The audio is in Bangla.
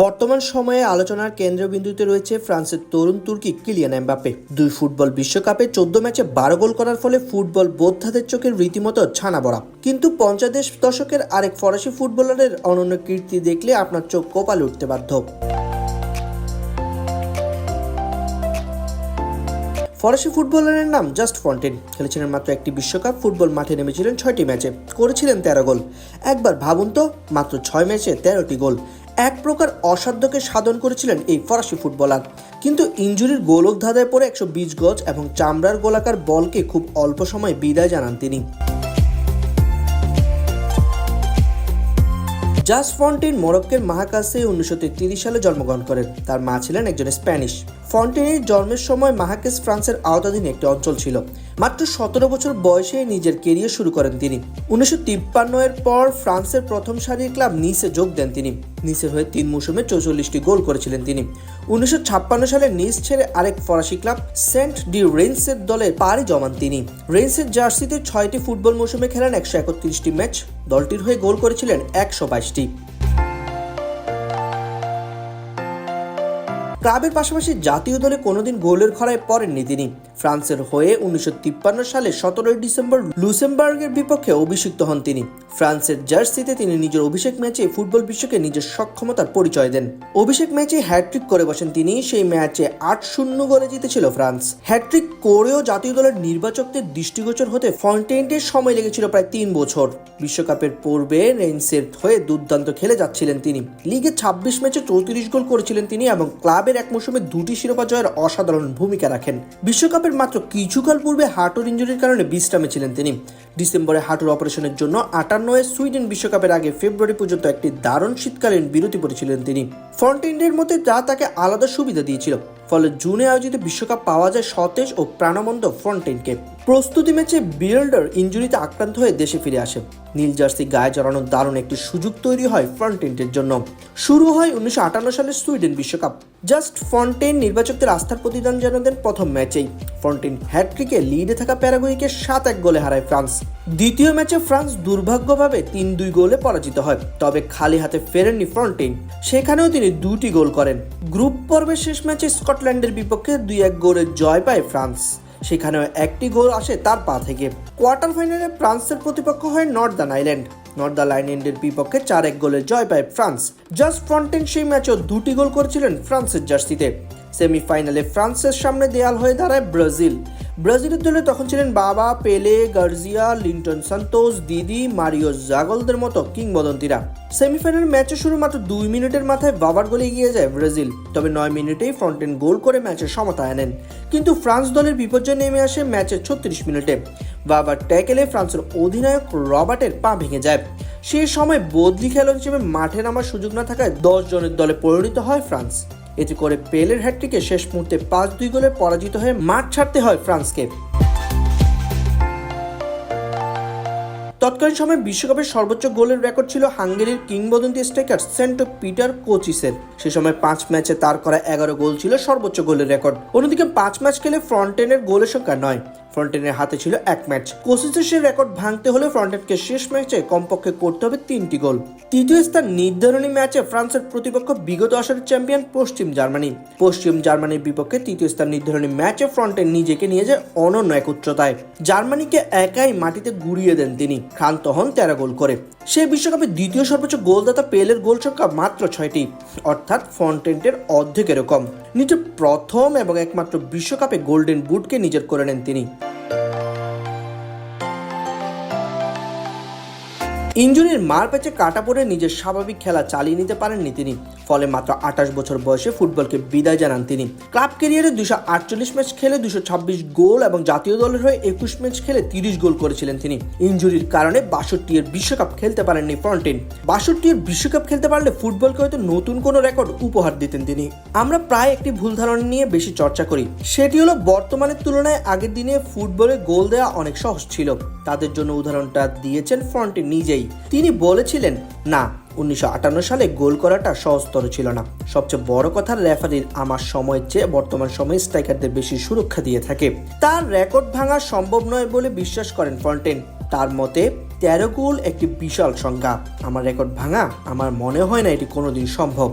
বর্তমান সময়ে আলোচনার কেন্দ্রবিন্দুতে রয়েছে ফ্রান্সের তরুণ তুর্কি কিলিয়ান এমবাপ্পে। দুই ফুটবল বিশ্বকাপে চোদ্দ ম্যাচে বারো গোল করার ফলে ফুটবল বোদ্ধাদের চোখের রীতিমতো ছানা বড়া কিন্তু পঞ্চাশ দশকের আরেক ফরাসি ফুটবলারের অনন্য কীর্তি দেখলে আপনার চোখ কপালে উঠতে বাধ্য। ফরাসি ফুটবলারের নাম জাস্ট ফন্টেন। খেলেছিলেন মাত্র একটি বিশ্বকাপ, ফুটবল মাঠে নেমেছিলেন ছয়টি ম্যাচে। করেছিলেন তেরো গোল। একবার ভাবুন তো, মাত্র ছয় ম্যাচে তেরোটি গোল। এক প্রকার অসাধ্যকে সাধন করেছিলেন এই ফরাসি ফুটবলার। কিন্তু ইঞ্জুরির গোলক ধাঁধায় পড়ে একশো বিশ গজ এবং চামড়ার গোলাকার বলকে খুব অল্প সময় বিদায় জানান তিনি। জাস ফন্টিন মরক্কের মাহাকাসে উনিশশো সালে জন্মগ্রহণ করেন। তার মা ছিলেন একজন স্প্যানিশ। ফন্টেনের জন্মের সময় মাহাকেস ফ্রান্সের আওতাধীন একটি অঞ্চল ছিল। মাত্র সতেরো বছর বয়সে নিজের কেরিয়ার শুরু করেন তিনি। উনিশশো তিপ্পান্ন এর পর ফ্রান্সের প্রথম সারির ক্লাব নিসে যোগ দেন তিনি। নিসের হয়ে তিন মৌসুমে চৌচল্লিশটি গোল করেছিলেন তিনি। উনিশশো ছাপ্পান্ন সালে নিস ছেড়ে আরেক ফরাসি ক্লাব সেন্ট ডি রেন্সের দলে পাড়ি জমান তিনি। রেন্সের জার্সিতে ছয়টি ফুটবল মৌসুমে খেলেন একশো একত্রিশটি ম্যাচ। দলটির হয়ে গোল করেছিলেন একশো বাইশটি। ক্লাবের পাশাপাশি জাতীয় দলে কোনোদিন গোলের খরায় পড়েননি তিনি। ফ্রান্সের হয়ে উনিশশো তিপ্পান্ন সালে সতেরোই ডিসেম্বর লুসেমবার্গের বিপক্ষে অভিষিক্ত হন তিনি। ফ্রান্সের জার্সিতে তিনি নিজের অভিষেক ম্যাচে ফুটবল বিশ্বকে নিজের সক্ষমতার পরিচয় দেন। অভিষেক ম্যাচে হ্যাট্রিক করে বসেন তিনি, সেই ম্যাচে আট শূন্য গোলে জিতেছিল ফ্রান্স। হ্যাট্রিক করেও জাতীয় দলের নির্বাচকদের দৃষ্টিগোচর হতে ফন্টেন্টের সময় লেগেছিল প্রায় তিন বছর। বিশ্বকাপের পূর্বে রেইনসের হয়ে দুর্দান্ত খেলে যাচ্ছিলেন তিনি। লিগে ছাব্বিশ ম্যাচে চৌত্রিশ গোল করেছিলেন তিনি এবং ক্লাবের এক মৌসুমে দুটি শিরোপা জয়ের অসাধারণ ভূমিকা রাখেন। বিশ্বকাপের মাত্র কিছুকাল পূর্বে হাঁটুর ইঞ্জুরির কারণে বিশ্রামে ছিলেন তিনি। ডিসেম্বরে হাঁটুর অপারেশনের জন্য আটান্ন এ সুইডেন বিশ্বকাপের আগে ফেব্রুয়ারি পর্যন্ত একটি দারুণ শীতকালীন বিরতি পড়েছিলেন তিনি। ফন্টেন্ডের মধ্যে যা তাকে আলাদা সুবিধা দিয়েছিল, ফলে জুনে আয়োজিত বিশ্বকাপ পাওয়া যায় সতেজ ও প্রাণবন্ত ফ্রন্টেনকে প্রস্তুতি ম্যাচে বিল্ডার ইঞ্জুরিতে আক্রান্ত হয়ে দেশে ফিরে আসে। নীল জার্সি গায়ে জড়ানোর দারুণ একটি সুযোগ তৈরি হয় ফ্রন্টেন্টের জন্য। শুরু হয় উনিশশো আটান্ন সালের সুইডেন বিশ্বকাপ। জাস্ট ফন্টেন নির্বাচকদের আস্থার প্রতিদান জানাতেন প্রথম ম্যাচেই। ফন্টেন হ্যাট্রিকে লিডে থাকা প্যারাগুইকে সাত এক গোলে হারায় ফ্রান্স। দ্বিতীয় ম্যাচে ফ্রান্স দুর্ভাগ্যভাবে তিন দুই গোলে পরাজিত হয়, তবে খালি হাতে ফেরেননি ফ্রন্টেন। সেখানেও তিনি দুটি গোল করেন। গ্রুপ পর্বের শেষ ম্যাচে স্কটল্যান্ডের বিপক্ষে দুই এক গোলে জয় পায় ফ্রান্স। সেখানেও একটি গোল আসে তার পা থেকে। কোয়ার্টার ফাইনালে ফ্রান্সের প্রতিপক্ষ হয় নর্দার্ন আইল্যান্ড নর্দার্ন আইল্যান্ডের বিপক্ষে চার এক গোলের জয় পায় ফ্রান্স। জাস্ট ফ্রন্টেন সেই ম্যাচও দুটি গোল করেছিলেন ফ্রান্সের জার্সিতে। সেমিফাইনালে ফ্রান্সের সামনে দেয়াল হয়ে দাঁড়ায় ব্রাজিল। ব্রাজিলের দলে তখন ছিলেন বাবা, Pele, গার্জিয়া, Nilton Santos, Didi, Mario জাগলদের মতো কিংবদন্তিরা। সেমিফাইনাল ম্যাচে শুরু মাত্র দুই মিনিটের মাথায় বাবার গোলে এগিয়ে যায় ব্রাজিল, তবে নয় মিনিটেই ফ্রন্টেন গোল করে ম্যাচের সমতা আনেন। কিন্তু ফ্রান্স দলের বিপর্যয় নেমে আসে ম্যাচের ছত্রিশ মিনিটে। বাবার ট্যাকেলে ফ্রান্সের অধিনায়ক রবার্টের পা ভেঙে যায়। সেই সময় বদলি খেলোয়াড় হিসেবে মাঠে নামার সুযোগ না থাকায় দশ জনের দলে পরিণত হয় ফ্রান্স। এতে করে পেলের হ্যাট্রিকে শেষ মুহূর্তে পাঁচ দুই গোলে পরাজিত হয়ে মাঠ ছাড়তে হয় ফ্রান্সকে। তৎকালীন সময় বিশ্বকাপের সর্বোচ্চ গোলের রেকর্ড ছিল হাঙ্গেরির কিংবদন্তি স্ট্রাইকার সেন্ট পিটার কোচিসের। সে সময় পাঁচ ম্যাচে তার করা এগারো গোল ছিল সর্বোচ্চ গোলের রেকর্ড। অন্যদিকে পাঁচ ম্যাচ খেলে ফ্রন্টেনের গোলের সংখ্যা নয়। ফ্রন্টেনের হাতে ছিল এক ম্যাচ। কোচিসের সেই রেকর্ড ভাঙতে হলে ফ্রন্টেনকে শেষ ম্যাচে কমপক্ষে করতে হবে তিনটি গোল। তৃতীয় স্থান নির্ধারণী ম্যাচে ফ্রান্সের প্রতিপক্ষ বিগত আসরের চ্যাম্পিয়ন পশ্চিম জার্মানি। পশ্চিম জার্মানির বিপক্ষে তৃতীয় স্থান নির্ধারণী ম্যাচে ফ্রন্টেন নিজেকে নিয়ে যায় অনন্য এক উচ্চতায় জার্মানিকে একাই মাটিতে গুড়িয়ে দেন তিনি, ক্ষান্ত হন তেরো গোল করে। সেই বিশ্বকাপে দ্বিতীয় সর্বোচ্চ গোলদাতা পেলের গোল সংখ্যা মাত্র ছয়টি, অর্থাৎ ফন্টেন্টের অর্ধেক এরকম নিজের প্রথম এবং একমাত্র বিশ্বকাপে গোল্ডেন বুটকে নিজের করে নেন তিনি। ইঞ্জুরির মার প্যাচে কাটা পড়ে নিজের স্বাভাবিক খেলা চালিয়ে নিতে পারেননি তিনি। ফলে মাত্র আঠাশ বছর বয়সে ফুটবলকে বিদায় জানান তিনি। ক্লাব ক্যারিয়ারে দুশো আটচল্লিশ ম্যাচ খেলে দুশো ছাব্বিশ গোল এবং জাতীয় দলের হয়ে একুশ ম্যাচ খেলে তিরিশ গোল করেছিলেন তিনি। ইঞ্জুরির কারণে বাষট্টি এর বিশ্বকাপ খেলতে পারেননি ফ্রন্টেন। বাষট্টি এর বিশ্বকাপ খেলতে পারলে ফুটবলকে হয়তো নতুন কোনো রেকর্ড উপহার দিতেন তিনি। আমরা প্রায় একটি ভুল ধারণা নিয়ে বেশি চর্চা করি। সেটি হলো বর্তমানের তুলনায় আগের দিনে ফুটবলে গোল দেওয়া অনেক সহজ ছিল। তাদের জন্য উদাহরণটা দিয়েছেন ফ্রন্টেন নিজেই। তিনি বলেছিলেন, না, উনিশশো সালে গোল করাটা সহজতর ছিল না। সবচেয়ে বড় কথা রেফারির আমার সময়ের চেয়ে বর্তমান সময়ে স্ট্রাইকারদের বেশি সুরক্ষা দিয়ে থাকে। তার রেকর্ড ভাঙা সম্ভব নয় বলে বিশ্বাস করেন ফন্টেন তার মতে, তেরো গোল একটি বিশাল সংখ্যা আমার রেকর্ড ভাঙা, আমার মনে হয় না এটি কোনোদিন সম্ভব।